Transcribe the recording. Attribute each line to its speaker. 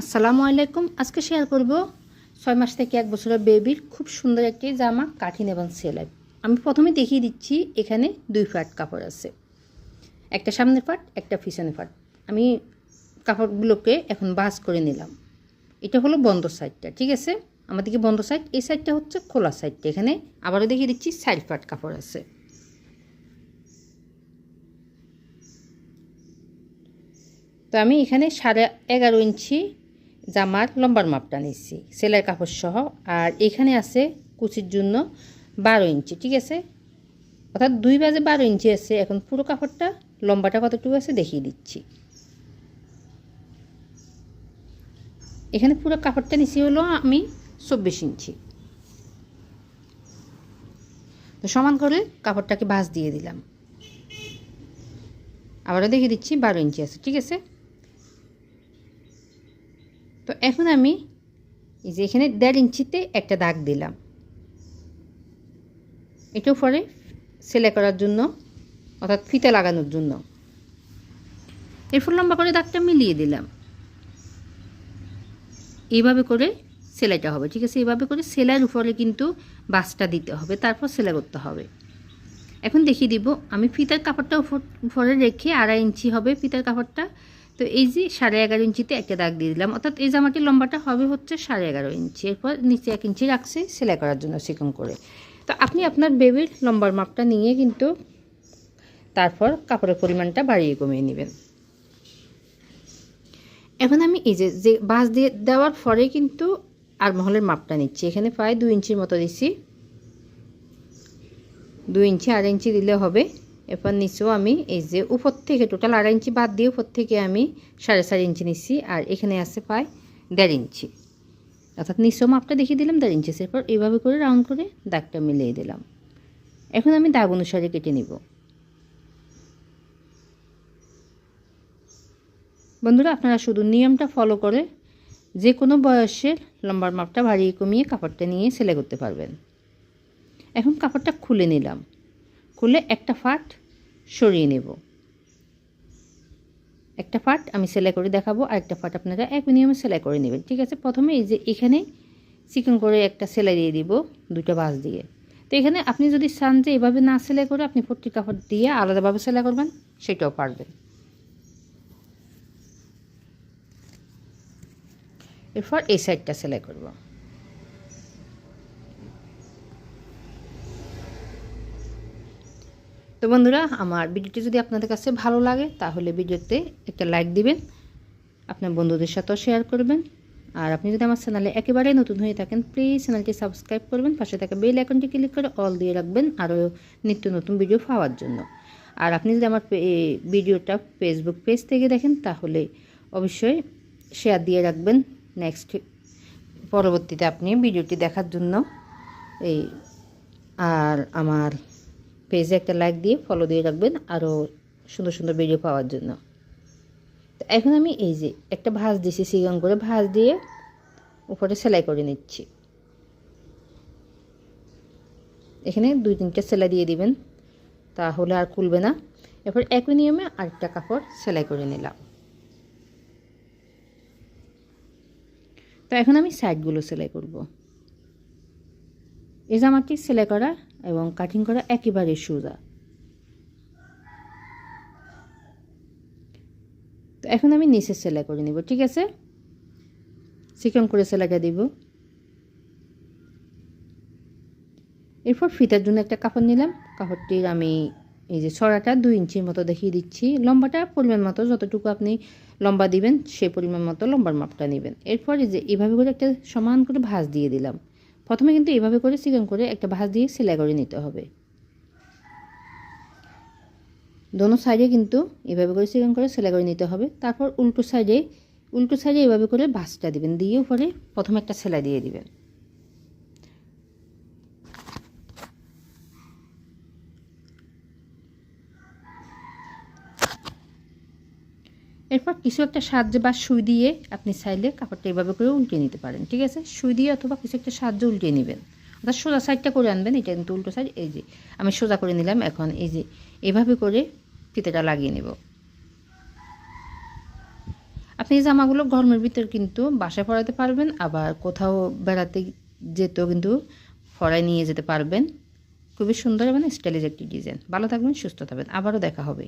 Speaker 1: আসসালামু আলাইকুম। আজকে শেয়ার করব ছয় মাস থেকে এক বছরের বেবির খুব সুন্দর একটি জামা কাঠিন এবং সেলাই। আমি প্রথমে দেখিয়ে দিচ্ছি, এখানে দুই ফাট কাপড় আছে। একটা সামনের ফাট একটা পিছনের ফাট আমি কাপড়গুলোকে এখন বাস করে নিলাম। এটা হলো বন্ধ সাইডটা, ঠিক আছে? আমাদেরকে বন্ধ সাইড, এই সাইডটা হচ্ছে খোলা সাইডটা এখানে আবারও দেখিয়ে দিচ্ছি সাইড ফাট কাপড় আছে। তো আমি এখানে সাড়ে এগারো ইঞ্চি জামার লম্বার মাপটা নিচ্ছি সেলাই কাপড় সহ। আর এখানে আছে কুচির জন্য বারো ইঞ্চি, ঠিক আছে? অর্থাৎ দুই বাজে বারো ইঞ্চি আছে। এখন পুরো কাপড়টা, লম্বাটা কতটুকু আছে দেখিয়ে দিচ্ছি। এখানে পুরো কাপড়টা নিচে হলো আমি চব্বিশ ইঞ্চি। তো সমান করে কাপড়টাকে ভাঁজ দিয়ে দিলাম। আবারও দেখিয়ে দিচ্ছি, বারো ইঞ্চি আছে, ঠিক আছে? তো এখন আমি এই যে এখানে দেড় ইঞ্চিতে একটা দাগ দিলাম। এটাও পরে সেলাই করার জন্য, অর্থাৎ ফিতে লাগানোর জন্য। এরপর লম্বা করে দাগটা মিলিয়ে দিলাম। এইভাবে করে সেলাইটা হবে, ঠিক আছে? এইভাবে করে সেলাইয়ের উপরে কিন্তু বাসটা দিতে হবে, তারপর সেলাই করতে হবে। এখন দেখিয়ে দিব, আমি ফিতার কাপড়টা উপরে রেখে আড়াই ইঞ্চি হবে ফিতার কাপড়টা। তো এই যে সাড়ে এগারো ইঞ্চিতে একটা দাগ দিয়ে দিলাম, অর্থাৎ এই জামাটির লম্বাটা হবে হচ্ছে সাড়ে এগারো ইঞ্চি। এরপর নিচে এক ইঞ্চি রাখছে সেলাই করার জন্য চিকন করে। তো আপনি আপনার বেবির লম্বার মাপটা নিয়ে কিন্তু তারপর কাপড়ের পরিমাণটা বাড়িয়ে কমিয়ে নেবেন। এখন আমি এই যে যে বাস দিয়ে দেওয়ার পরে কিন্তু আর মহলের মাপটা নিচ্ছি। এখানে প্রায় দুই ইঞ্চির মতো দিচ্ছি দুই ইঞ্চি, আড়াই ইঞ্চি দিলে হবে। এরপর নিচেও আমি এই যে উপর থেকে টোটাল আড়াই ইঞ্চি বাদ দিয়ে উপর থেকে আমি সাড়ে চার ইঞ্চি নিচ্ছি আর এখানে আছে প্রায় দেড় ইঞ্চি। অর্থাৎ নিচেও মাপটা দেখিয়ে দিলাম, দেড় ইঞ্চি এরপর এইভাবে করে রাউন্ড করে দাগটা মিলিয়ে দিলাম। এখন আমি দাগ অনুসারে কেটে নিব। বন্ধুরা, আপনারা শুধু নিয়মটা ফলো করে যে কোনো বয়সের লম্বার মাপটা বাড়িয়ে কমিয়ে কাপড়টা নিয়ে সেলাই করতে পারবেন। এখন কাপড়টা খুলে নিলাম। খুলে একটা ফাট সরিয়ে নেব। একটা ফাট আমি সেলাই করে দেখাবো, আর একটা ফাট আপনারা এক নিয়মে সেলাই করে নেবেন। ঠিক আছে? প্রথমে এই যে এখানে চিকন করে একটা সেলাই দিয়ে দিব দুটো বাস দিয়ে। তো এখানে আপনি যদি চান যে এভাবে না সেলাই করে আপনি পট্টি কাপড় দিয়ে আলাদাভাবে সেলাই করবেন, সেটাও পারবেন। এরপর এই সাইডটা সেলাই করব। তো বন্ধুরা, আমার ভিডিওটি যদি আপনাদের কাছে ভালো লাগে, তাহলে ভিডিওতে একটা লাইক দিবেন, আপনার বন্ধুদের সাথেও শেয়ার করবেন। আর আপনি যদি আমার চ্যানেলে একেবারে নতুন হয়ে থাকেন প্লিজ চ্যানেলটি সাবস্ক্রাইব করবেন, পাশে থাকা বেল আইকনটি ক্লিক করে অল দিয়ে রাখবেন, আরও নিত্য নতুন ভিডিও পাওয়ার জন্য। আর আপনি যদি আমার ভিডিওটা ফেসবুক পেজ থেকে দেখেন, তাহলে অবশ্যই শেয়ার দিয়ে রাখবেন। নেক্সট পরবর্তীতে আপনি ভিডিওটি দেখার জন্য। এই, আর আমার পেজে একটা লাইক দিয়ে ফলো দিয়ে রাখবেন আরও সুন্দর সুন্দর ভিডিও পাওয়ার জন্য। তো এখন আমি এই যে একটা ভাঁজ দিয়েছি সিগন করে, ভাঁজ দিয়ে উপরে সেলাই করে নিচ্ছি। এখানে দুই তিনটা সেলাই দিয়ে দিবেন তাহলে আর খুলবে না। এরপর একই নিয়মে আরেকটা কাপড় সেলাই করে নিলাম। তো এখন আমি সাইডগুলো সেলাই করব। এই জামাটি সেলাই করা এবং কাটিং করা একেবারে সোজা। তো এখন আমি নিচে সেলাই করে নিব, ঠিক আছে? চিকন করে সেলাইটা দিব। এরপর ফিতার জন্য একটা কাপড় নিলাম। কাপড়টির আমি এই যে ছড়াটা দুই ইঞ্চির মতো দেখিয়ে দিচ্ছি। লম্বাটা পরিমাণ মতো, যতটুকু আপনি লম্বা দিবেন সেই পরিমাণ মতো লম্বার মাপটা নেবেন। এরপরে যে এভাবে করে একটা সমান করে ভাঁজ দিয়ে দিলাম। প্রথমে কিন্তু এভাবে করে চিকন করে একটা ভাঁজ দিয়ে সেলাই করে নিতে হবে। দোনো সাইডে কিন্তু এভাবে করে চিকন করে সেলাই করে নিতে হবে। তারপর উল্টো সাইডে উল্টো সাইডে এভাবে করে ভাঁজটা দিবেন। দিয়ে উপরে প্রথমে একটা সেলাই দিয়ে দিবেন। এরপর কিছু একটা সাহায্যে বা সুই দিয়ে আপনি চাইলে কাপড়টা এভাবে করে উল্টে নিতে পারেন, ঠিক আছে? সুই দিয়ে অথবা কিছু একটা সাহায্য উল্টে নেবেন। অর্থাৎ সোজা সাইডটা করে আনবেন, এটা কিন্তু উল্টো সাইড, এই যে আমি সোজা করে নিলাম, এখন এই যে এভাবে করে ফিতেটা লাগিয়ে নেব। আপনি এই জামাগুলো গরমের ভিতর কিন্তু বাসায় পরাতে পারবেন, আবার কোথাও বেড়াতে যেতেও কিন্তু ফরায় নিয়ে যেতে পারবেন। খুবই সুন্দর এবং স্টাইলিশ একটি ডিজাইন। ভালো থাকবেন, সুস্থ থাকবেন। আবারও দেখা হবে।